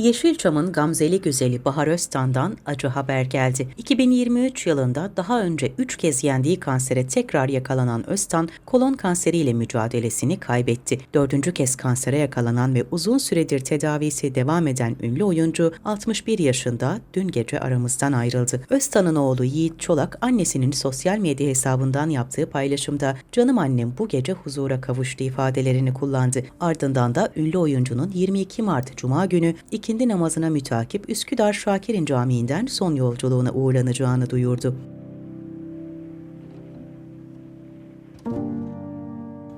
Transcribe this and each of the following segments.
Yeşilçam'ın gamzeli güzeli Bahar Öztan'dan acı haber geldi. 2023 yılında daha önce 3 kez yendiği kansere tekrar yakalanan Öztan, kolon kanseriyle mücadelesini kaybetti. Dördüncü kez kansere yakalanan ve uzun süredir tedavisi devam eden ünlü oyuncu 61 yaşında dün gece aramızdan ayrıldı. Öztan'ın oğlu Yiğit Çolak annesinin sosyal medya hesabından yaptığı paylaşımda canım annem bu gece huzura kavuştu ifadelerini kullandı. Ardından da ünlü oyuncunun 22 Mart Cuma günü ikindi namazına mütakip Üsküdar Şakirin Camii'nden son yolculuğuna uğurlanacağını duyurdu.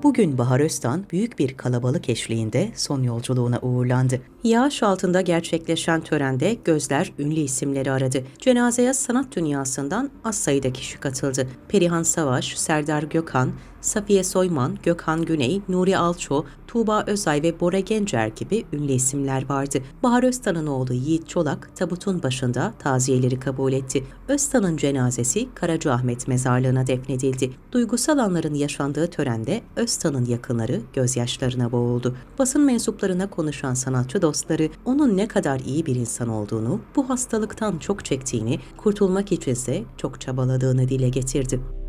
Bugün Bahar Öztan büyük bir kalabalık eşliğinde son yolculuğuna uğurlandı. Yağış altında gerçekleşen törende gözler ünlü isimleri aradı. Cenazeye sanat dünyasından az sayıda kişi katıldı. Perihan Savaş, Serdar Gökhan, Safiye Soyman, Gökhan Güney, Nuri Alço, Tuğba Özay ve Bora Gencer gibi ünlü isimler vardı. Bahar Öztan'ın oğlu Yiğit Çolak tabutun başında taziyeleri kabul etti. Öztan'ın cenazesi Karacaahmet mezarlığına defnedildi. Duygusal anların yaşandığı törende Öztan'ın yakınları gözyaşlarına boğuldu. Basın mensuplarına konuşan sanatçı dostları onun ne kadar iyi bir insan olduğunu, bu hastalıktan çok çektiğini, kurtulmak içinse çok çabaladığını dile getirdi.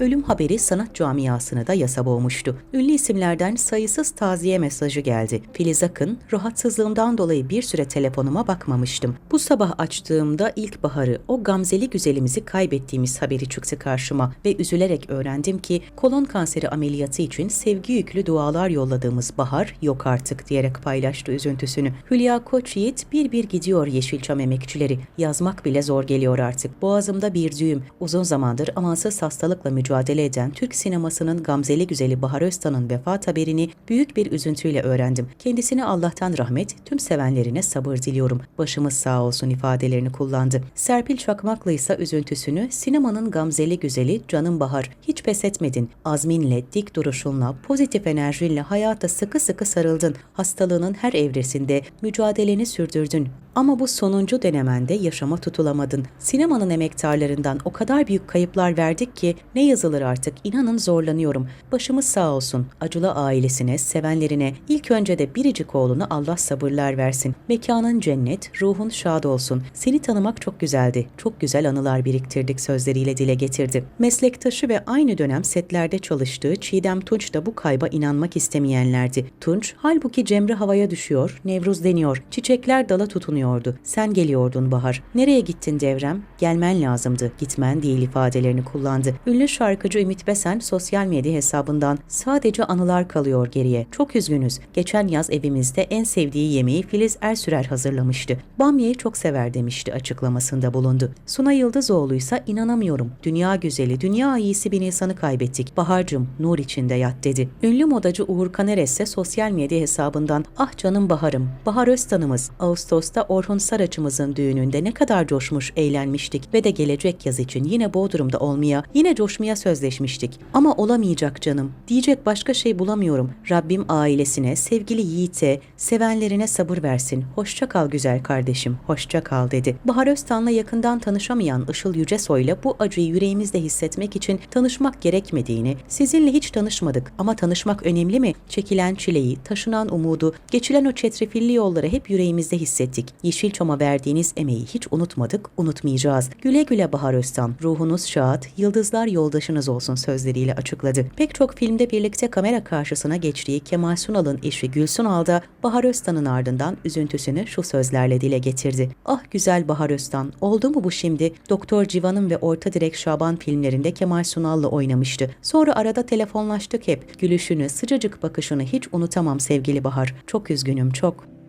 Ölüm haberi sanat camiasını da yasa boğmuştu. Ünlü isimlerden sayısız taziye mesajı geldi. Filiz Akın, rahatsızlığımdan dolayı bir süre telefonuma bakmamıştım. Bu sabah açtığımda ilkbaharı, o gamzeli güzelimizi kaybettiğimiz haberi çıktı karşıma ve üzülerek öğrendim ki kolon kanseri ameliyatı için sevgi yüklü dualar yolladığımız bahar yok artık diyerek paylaştı üzüntüsünü. Hülya Koçyiğit bir bir gidiyor Yeşilçam emekçileri. Yazmak bile zor geliyor artık. Boğazımda bir düğüm. Uzun zamandır amansız hastalıkla mücadele eden Türk sinemasının gamzeli güzeli Bahar Öztan'ın vefat haberini büyük bir üzüntüyle öğrendim. Kendisine Allah'tan rahmet, tüm sevenlerine sabır diliyorum. Başımız sağ olsun ifadelerini kullandı. Serpil Çakmaklı ise üzüntüsünü sinemanın gamzeli güzeli Canım Bahar, hiç pes etmedin. Azminle, dik duruşunla, pozitif enerjinle hayata sıkı sıkı sarıldın. Hastalığının her evresinde mücadeleni sürdürdün. Ama bu sonuncu denemende yaşama tutulamadın. Sinemanın emektarlarından o kadar büyük kayıplar verdik ki ne yazılır artık inanın zorlanıyorum. Başımız sağ olsun. Acılı ailesine, sevenlerine, ilk önce de biricik oğluna Allah sabırlar versin. Mekanın cennet, ruhun şad olsun. Seni tanımak çok güzeldi. Çok güzel anılar biriktirdik sözleriyle dile getirdi. Meslektaşı ve aynı dönem setlerde çalıştığı Çiğdem Tunç da bu kayba inanmak istemeyenlerdi. Tunç, halbuki Cemre havaya düşüyor, Nevruz deniyor, çiçekler dala tutunuyordu. Sen geliyordun Bahar. Nereye gittin devrem? Gelmen lazımdı, gitmen değil ifadelerini kullandı. Ünlü şarkıcı Ümit Besen sosyal medya hesabından sadece anılar kalıyor geriye. Çok üzgünüz. Geçen yaz evimizde en sevdiği yemeği Filiz Ersürer hazırlamıştı. Bamya'yı çok sever demişti açıklamasında bulundu. Suna Yıldızoğlu ise inanamıyorum. Dünya güzeli, dünya iyisi bir insanı kaybettik. Bahar'cığım nur içinde yat dedi. Ünlü modacı Uğur Kaneres ise sosyal medya hesabından ah canım Bahar'ım, Bahar Öztan'ımız Ağustos'ta Orhun Saraç'ımızın düğününde ne kadar coşmuş, eğlenmiştik ve de gelecek yaz için yine Bodrum'da olmaya, yine coşmaya sözleşmiştik. Ama olamayacak canım. Diyecek başka şey bulamıyorum. Rabbim ailesine, sevgili Yiğit'e, sevenlerine sabır versin. Hoşça kal güzel kardeşim, hoşça kal dedi. Bahar Öztan'la yakından tanışamayan Işıl Yücesoy'la bu acıyı yüreğimizde hissetmek için tanışmak gerekmediğini, sizinle hiç tanışmadık ama tanışmak önemli mi? Çekilen çileyi, taşınan umudu, geçilen o çetrefilli yolları hep yüreğimizde hissettik. Yeşilçam'a verdiğiniz emeği hiç unutmadık, unutmayacağız. Güle güle Bahar Öztan, ruhunuz şahat, yıldızlar yoldaşınız olsun sözleriyle açıkladı. Pek çok filmde birlikte kamera karşısına geçtiği Kemal Sunal'ın eşi Gül Sunal da Bahar Öztan'ın ardından üzüntüsünü şu sözlerle dile getirdi. Ah güzel Bahar Öztan, oldu mu bu şimdi? Doktor Civan'ın ve Orta Direk Şaban filmlerinde Kemal Sunal'la oynamıştı. Sonra arada telefonlaştık hep. Gülüşünü, sıcacık bakışını hiç unutamam sevgili Bahar. Çok üzgünüm, çok.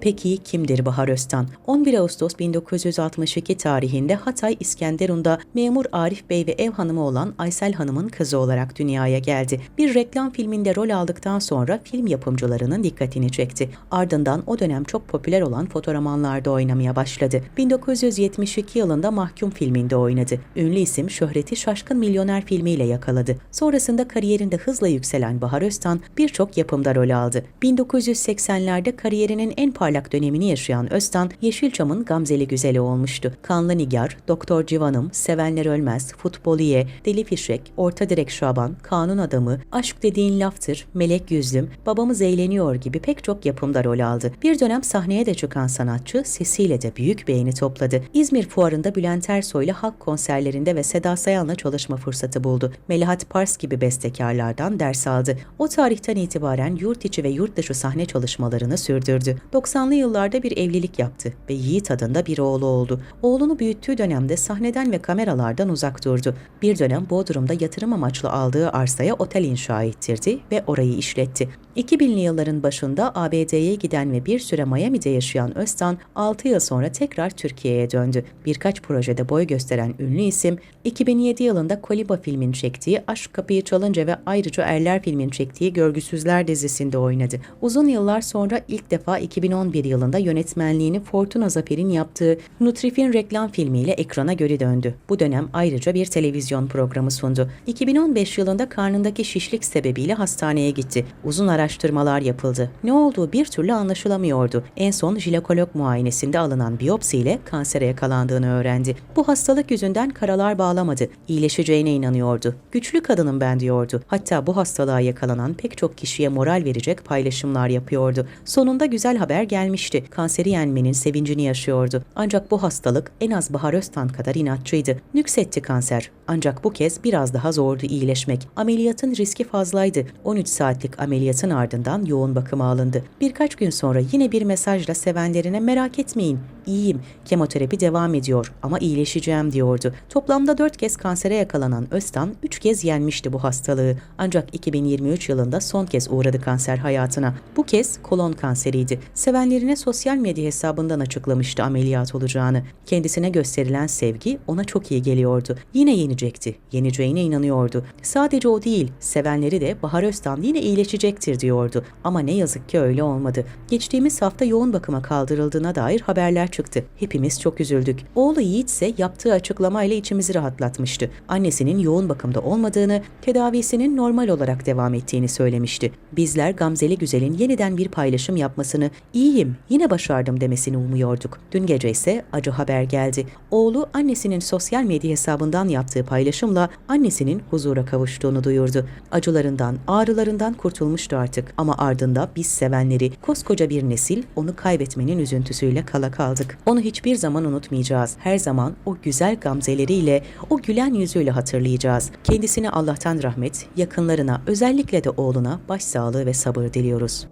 Peki kimdir Bahar Öztan? 11 Ağustos 1962 tarihinde Hatay İskenderun'da memur Arif Bey ve ev hanımı olan Aysel Hanım'ın kızı olarak dünyaya geldi. Bir reklam filminde rol aldıktan sonra film yapımcılarının dikkatini çekti. Ardından o dönem çok popüler olan fotoğramanlarda oynamaya başladı. 1972 yılında Mahkum filminde oynadı. Ünlü isim şöhreti Şaşkın Milyoner filmiyle yakaladı. Sonrasında kariyerinde hızla yükselen Bahar Öztan birçok yapımda rol aldı. 1980'lerde kariyerinin en parlak parlak dönemini yaşayan Öztan, Yeşilçam'ın gamzeli güzeli olmuştu. Kanlı Nigar, Doktor Civanım, Sevenler Ölmez, Futboliye, Deli Fişek, Orta Direk Şaban, Kanun Adamı, Aşk Dediğin Laftır, Melek Yüzlüm, Babamız Eğleniyor gibi pek çok yapımda rol aldı. Bir dönem sahneye de çıkan sanatçı sesiyle de büyük beğeni topladı. İzmir Fuarı'nda Bülent Ersoy'la halk konserlerinde ve Seda Sayan'la çalışma fırsatı buldu. Melahat Pars gibi bestekarlardan ders aldı. O tarihten itibaren yurt içi ve yurt dışı sahne çalışmalarını sürdürdü. 90'lı yıllarda bir evlilik yaptı ve Yiğit adında bir oğlu oldu. Oğlunu büyüttüğü dönemde sahneden ve kameralardan uzak durdu. Bir dönem Bodrum'da yatırım amaçlı aldığı arsaya otel inşa ettirdi ve orayı işletti. 2000'li yılların başında ABD'ye giden ve bir süre Miami'de yaşayan Öztan, 6 yıl sonra tekrar Türkiye'ye döndü. Birkaç projede boy gösteren ünlü isim, 2007 yılında Koliba filmin çektiği Aşk Kapıyı Çalınca ve ayrıca Erler filmin çektiği Görgüsüzler dizisinde oynadı. Uzun yıllar sonra ilk defa 2011 yılında yönetmenliğini Fortuna Zafer'in yaptığı Nutrifin reklam filmiyle ekrana geri döndü. Bu dönem ayrıca bir televizyon programı sundu. 2015 yılında karnındaki şişlik sebebiyle hastaneye gitti. Uzun araştırmalar yapıldı. Ne olduğu bir türlü anlaşılamıyordu. En son jinekolog muayenesinde alınan biyopsiyle kansere yakalandığını öğrendi. Bu hastalık yüzünden karalar bağlamadı. İyileşeceğine inanıyordu. Güçlü kadınım ben diyordu. Hatta bu hastalığa yakalanan pek çok kişiye moral verecek paylaşımlar yapıyordu. Sonunda güzel haber gelmişti. Kanseri yenmenin sevincini yaşıyordu. Ancak bu hastalık en az Bahar Öztan kadar inatçıydı. Nüksetti kanser. Ancak bu kez biraz daha zordu iyileşmek. Ameliyatın riski fazlaydı. 13 saatlik ameliyatın ardından yoğun bakıma alındı. Birkaç gün sonra yine bir mesajla sevenlerine merak etmeyin, iyiyim, kemoterapi devam ediyor ama iyileşeceğim diyordu. Toplamda 4 kez kansere yakalanan Öztan 3 kez yenmişti bu hastalığı. Ancak 2023 yılında son kez uğradı kanser hayatına. Bu kez kolon kanseriydi. Sevenlerine sosyal medya hesabından açıklamıştı ameliyat olacağını. Kendisine gösterilen sevgi ona çok iyi geliyordu. Yine yenecekti. Yeneceğine inanıyordu. Sadece o değil, sevenleri de Bahar Öztan yine iyileşecektir diyordu. Ama ne yazık ki öyle olmadı. Geçtiğimiz hafta yoğun bakıma kaldırıldığına dair haberler çıktı. Hepimiz çok üzüldük. Oğlu Yiğit ise yaptığı açıklamayla içimizi rahatlatmıştı. Annesinin yoğun bakımda olmadığını, tedavisinin normal olarak devam ettiğini söylemişti. Bizler Gamzeli Güzel'in yeniden bir paylaşım yapmasını, iyiyim, yine başardım demesini umuyorduk. Dün gece ise acı haber geldi. Oğlu annesinin sosyal medya hesabından yaptığı paylaşımla annesinin huzura kavuştuğunu duyurdu. Acılarından, ağrılarından kurtulmuştu artık ama ardında biz sevenleri, koskoca bir nesil onu kaybetmenin üzüntüsüyle kala kaldık. Onu hiçbir zaman unutmayacağız. Her zaman o güzel gamzeleriyle, o gülen yüzüyle hatırlayacağız. Kendisine Allah'tan rahmet, yakınlarına, özellikle de oğluna başsağlığı ve sabır diliyoruz.